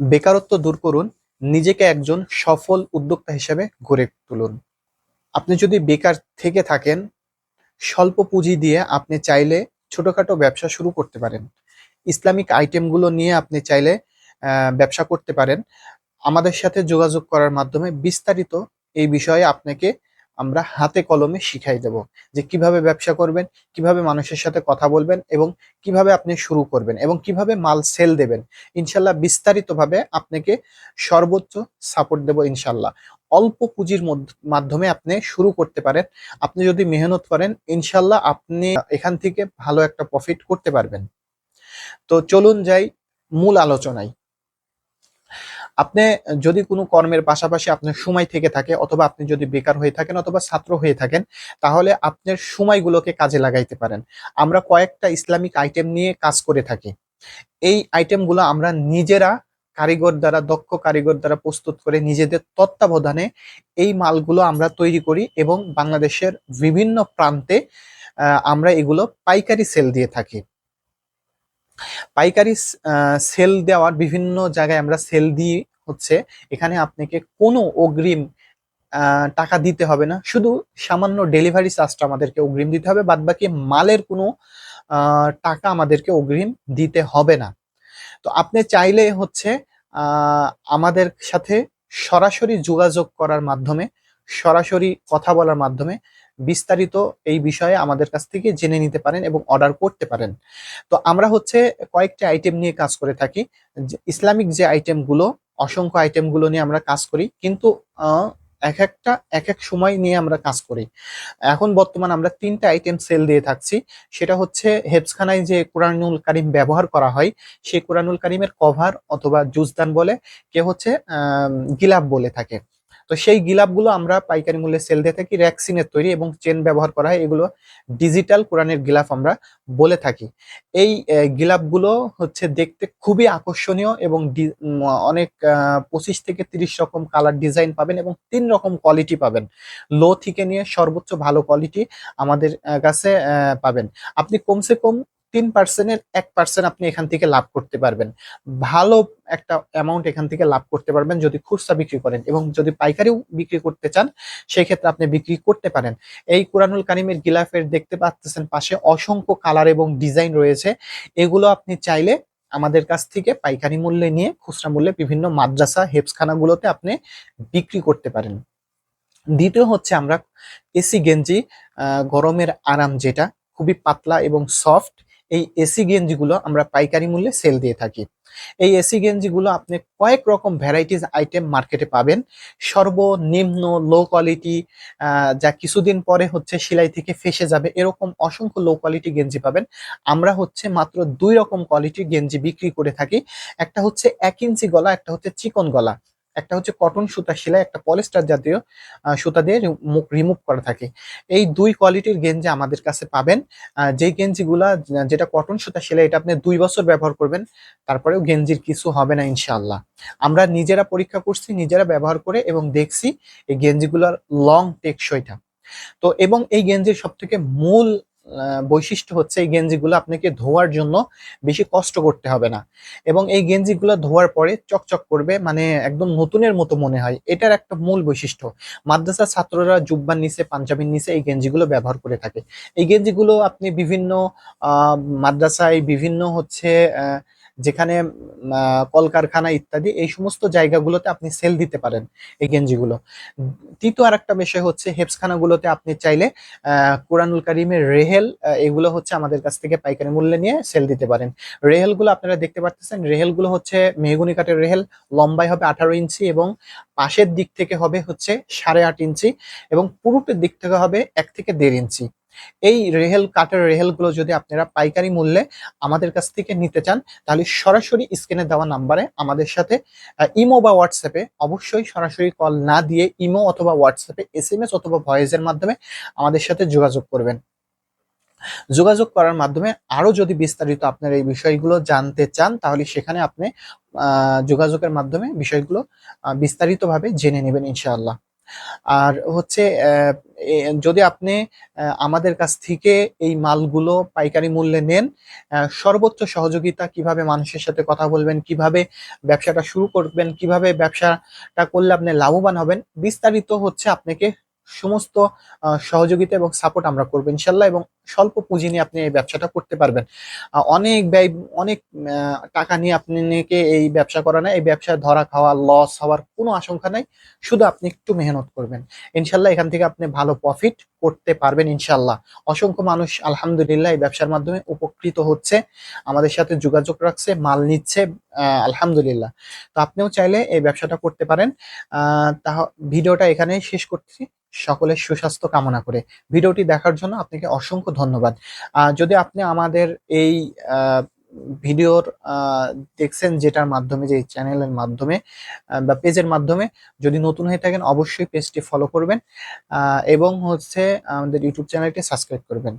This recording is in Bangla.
বেকারত্ব দূর করুন, নিজেকে একজন সফল উদ্যোক্তা হিসেবে গড়ে তুলুন। আপনি যদি বেকার থেকে থাকেন, স্বল্প পুঁজি দিয়ে আপনি চাইলে ছোটখাটো ব্যবসা শুরু করতে পারেন। ইসলামিক আইটেমগুলো নিয়ে আপনি চাইলে ব্যবসা করতে পারেন। আমাদের সাথে যোগাযোগ করার মাধ্যমে বিস্তারিত এই বিষয়ে আপনাকে আমরা হাতে কলমে শিখাই দেব যে কীভাবে ব্যবসা করবেন, কীভাবে মানুষের সাথে কথা বলবেন এবং কীভাবে আপনি শুরু করবেন এবং কীভাবে মাল সেল দেবেন। ইনশাল্লাহ বিস্তারিতভাবে আপনাকে সর্বোচ্চ সাপোর্ট দেব ইনশাল্লাহ। অল্প পুঁজির মধ্য- মাধ্যমে আপনি শুরু করতে পারেন। আপনি যদি মেহনত করেন, ইনশাল্লাহ আপনি এখান থেকে ভালো একটা প্রফিট করতে পারবেন। তো চলুন যাই মূল আলোচনায়। আপনি যদি কোনো কর্মের পাশাপাশি আপনার সময় থেকে থাকে অথবা আপনি যদি বেকার হয়ে থাকেন অথবা ছাত্র হয়ে থাকেন, তাহলে আপনার সময়গুলোকে কাজে লাগাইতে পারেন। আমরা কয়েকটা ইসলামিক আইটেম নিয়ে কাজ করে থাকি। এই আইটেমগুলো আমরা নিজেরা কারিগর দ্বারা, দক্ষ কারিগর দ্বারা প্রস্তুত করে নিজেদের তত্ত্বাবধানে এই মালগুলো আমরা তৈরি করি এবং বাংলাদেশের বিভিন্ন প্রান্তে আমরা এগুলো পাইকারি সেল দিয়ে থাকি। পাইকারি সেল দেওয়ার বিভিন্ন জায়গায় আমরা সেল দিই হচ্ছে। এখানে আপনাকে কোনো অগ্রিম টাকা দিতে হবে না। শুধু সামান্য ডেলিভারি চার্জটা আমাদেরকে অগ্রিম দিতে হবে। বাদ বাকি মালের কোনো টাকা আমাদেরকে অগ্রিম দিতে হবে না। তো আপনি চাইলে হচ্ছে আমাদের সাথে সরাসরি যোগাযোগ করার মাধ্যমে, সরাসরি কথা বলার মাধ্যমে বিস্তারিত এই বিষয়ে আমাদের কাছ থেকে জেনে নিতে পারেন এবং অর্ডার করতে পারেন। তো আমরা হচ্ছে কয়েকটা আইটেম নিয়ে কাজ করে থাকি। ইসলামিক যে আইটেমগুলো অসংখ্য আইটেমগুলো নিয়ে আমরা কাজ করি, কিন্তু এক একটা, এক এক সময় নিয়ে আমরা কাজ করি। এখন বর্তমান আমরা তিনটা আইটেম সেল দিয়ে থাকছি। সেটা হচ্ছে হেফসখানায় যে কোরআনুল কারিম ব্যবহার করা হয়, সেই কোরআনুল কারিমের কভার অথবা জুজদান বলে কেউ হচ্ছে গিলাপ বলে থাকে। তো সেই গিলাপগুলো আমরা পাইকারি মূল্যে সেল দিয়ে থাকি র্যাক্সিনের তৈরি এবং চেন ব্যবহার করা হয়। এগুলো ডিজিটাল কোরআনের গিলাফ আমরা বলে থাকি। এই গিলাপগুলো হচ্ছে দেখতে খুবই আকর্ষণীয় এবং অনেক পঁচিশ থেকে তিরিশ রকম কালার ডিজাইন পাবেন এবং তিন রকম কোয়ালিটি পাবেন। লো থেকে নিয়ে সর্বোচ্চ ভালো কোয়ালিটি আমাদের কাছে পাবেন। আপনি কমসে কম তিন পার্সেন্টের এক পার্সেন্ট আপনি এখান থেকে লাভ করতে পারবেন। ভালো একটা অ্যামাউন্ট এখান থেকে লাভ করতে পারবেন যদি খুচরা বিক্রি করেন এবং যদি পাইকারিও বিক্রি করতে চান সেই ক্ষেত্রে আপনি বিক্রি করতে পারেন। এই কোরআনুল কারিমের গিলাফের দেখতে পাচ্ছেন পাশে অসংখ্য কালার এবং ডিজাইন রয়েছে। এগুলো আপনি চাইলে আমাদের কাছ থেকে পাইকারি মূল্যে নিয়ে খুচরা মূল্যে বিভিন্ন মাদ্রাসা হেফসখানাগুলোতে আপনি বিক্রি করতে পারেন। দ্বিতীয় হচ্ছে আমরা এসি গেঞ্জি গরমের আরাম যেটা, খুবই পাতলা এবং সফট এই এসি গেঞ্জিগুলো আমরা পাইকারি মূল্যে সেল দিয়ে থাকি। এই এসি গেঞ্জিগুলো আপনি কয়েক রকম ভ্যারাইটিস আইটেম মার্কেটে পাবেন। সর্বনিম্ন লো কোয়ালিটি যা কিছুদিন পরে হচ্ছে সেলাই থেকে ফেসে যাবে, এরকম অসংখ্য লো কোয়ালিটি গেঞ্জি পাবেন। আমরা হচ্ছে মাত্র দুই রকম কোয়ালিটির গেঞ্জি বিক্রি করে থাকি। একটা হচ্ছে এক ইঞ্চি গলা, একটা হচ্ছে চিকন গলা। একটা হচ্ছে কটন সুতা সেলাই, একটা পলিস্টার জাতীয় সুতা দিয়ে মুখ রিমুভ করা থাকে। এই দুই কোয়ালিটির গেঞ্জি আমাদের কাছে পাবেন। যেই গেঞ্জিগুলা যেটা কটন সুতা সেলাই, এটা আপনি দুই বছর ব্যবহার করবেন, তারপরেও গেঞ্জির কিছু হবে না ইনশাআল্লাহ। আমরা নিজেরা পরীক্ষা করছি, নিজেরা ব্যবহার করে এবং দেখছি এই গেঞ্জিগুলোর লং টেকসইটা তো, এবং এই গেঞ্জির সব থেকে মূল বৈশিষ্ট্য হচ্ছে এই গেঞ্জিগুলো আপনাকে ধোয়ার জন্য বেশি কষ্ট করতে হবে না। এবং এই গেঞ্জিগুলো ধোয়ার পরে চকচক করবে মানে একদম নতুনের মতো মনে হয়। এটার একটা মূল বৈশিষ্ট্য। মাদ্রাসার ছাত্ররা জুব্বার নিচে, পাঞ্জাবির নিচে এই গেঞ্জিগুলো ব্যবহার করে থাকে। এই গেঞ্জিগুলো আপনি বিভিন্ন মাদ্রাসায় বিভিন্ন হচ্ছে যেখানে কলকারখানা ইত্যাদি, এই সমস্ত জায়গাগুলোতে আপনি সেল দিতে পারেন এই গেঞ্জিগুলো। তৃতীয় আর একটা বিষয় হচ্ছে হেফসখানাগুলোতে আপনি চাইলে কোরআনুল কারিমের রেহেল এগুলো হচ্ছে আমাদের কাছ থেকে পাইকারি মূল্যে নিয়ে সেল দিতে পারেন। রেহেলগুলো আপনারা দেখতে পাচ্ছেন রেহেলগুলো হচ্ছে মেহগুনি কাঠের রেহেল লম্বাই হবে আঠারো ইঞ্চি এবং পাশের দিক থেকে হবে হচ্ছে সাড়ে আট ইঞ্চি এবং পুরুটের দিক থেকে হবে এক থেকে দেড় ইঞ্চি। এই রেহেল কাঠের রেহেলগুলো যদি আপনারা পাইকারি মূল্যে আমাদের কাছ থেকে নিতে চান, তাহলে সরাসরি স্ক্রিনে দেওয়া নাম্বারে আমাদের সাথে ইমো বা হোয়াটসঅ্যাপে অবশ্যই সরাসরি কল না দিয়ে ইমো অথবা হোয়াটসঅ্যাপে এস এম এস অথবা ভয়েসের মাধ্যমে আমাদের সাথে যোগাযোগ করবেন। যোগাযোগ করার মাধ্যমে আরও যদি বিস্তারিত আপনার এই বিষয়গুলো জানতে চান, তাহলে সেখানে আপনি যোগাযোগের মাধ্যমে বিষয়গুলো বিস্তারিতভাবে জেনে নেবেন ইনশাআল্লাহ। আর হচ্ছে যদি আপনি আমাদের কাছ থেকে এই মালগুলো পাইকারি মূল্যে নেন সর্বোচ্চ সহযোগিতা কীভাবে মানুষের সাথে কথা বলবেন, কীভাবে ব্যবসাটা শুরু করবেন, কীভাবে ব্যবসাটা করলে আপনি লাভবান হবেন, বিস্তারিত হচ্ছে আপনাকে সমস্ত সহযোগিতা এবং সাপোর্ট আমরা করব ইনশাল্লাহ এবং স্বল্প পুঁজি নিয়ে আপনি এই ব্যবসাটা করতে পারবেন। অনেক ব্যয়, অনেক টাকা নিয়ে আপনাকে এই ব্যবসা করা না, এই ব্যবসায় ধরা খাওয়া লস হওয়ার কোনো আশঙ্কা নাই, শুধু আপনি একটু মেহনত করবেন। ইনশাল্লাহ এখান থেকে আপনি ভালো প্রফিট করতে পারবেন ইনশাল্লাহ। অসংখ্য মানুষ আলহামদুলিল্লাহ এই ব্যবসার মাধ্যমে উপকৃত হচ্ছে, আমাদের সাথে যোগাযোগ রাখছে, মাল নিচ্ছে আলহামদুলিল্লাহ। তো আপনিও চাইলে এই ব্যবসাটা করতে পারেন। তা ভিডিওটা এখানেই শেষ করছি। সকলের সুস্বাস্থ্য কামনা করে। ভিডিওটি দেখার জন্য আপনাকে অসংখ্য ধন্যবাদ। যদি আপনি আমাদের এই ভিডিওর দেখছেন যেটার মাধ্যমে, যে চ্যানেলের মাধ্যমে বা পেজের মাধ্যমে, যদি নতুন হয়ে থাকেন, অবশ্যই পেজটি ফলো করবেন এবং হচ্ছে আমাদের ইউটিউব চ্যানেলটি সাবস্ক্রাইব করবেন।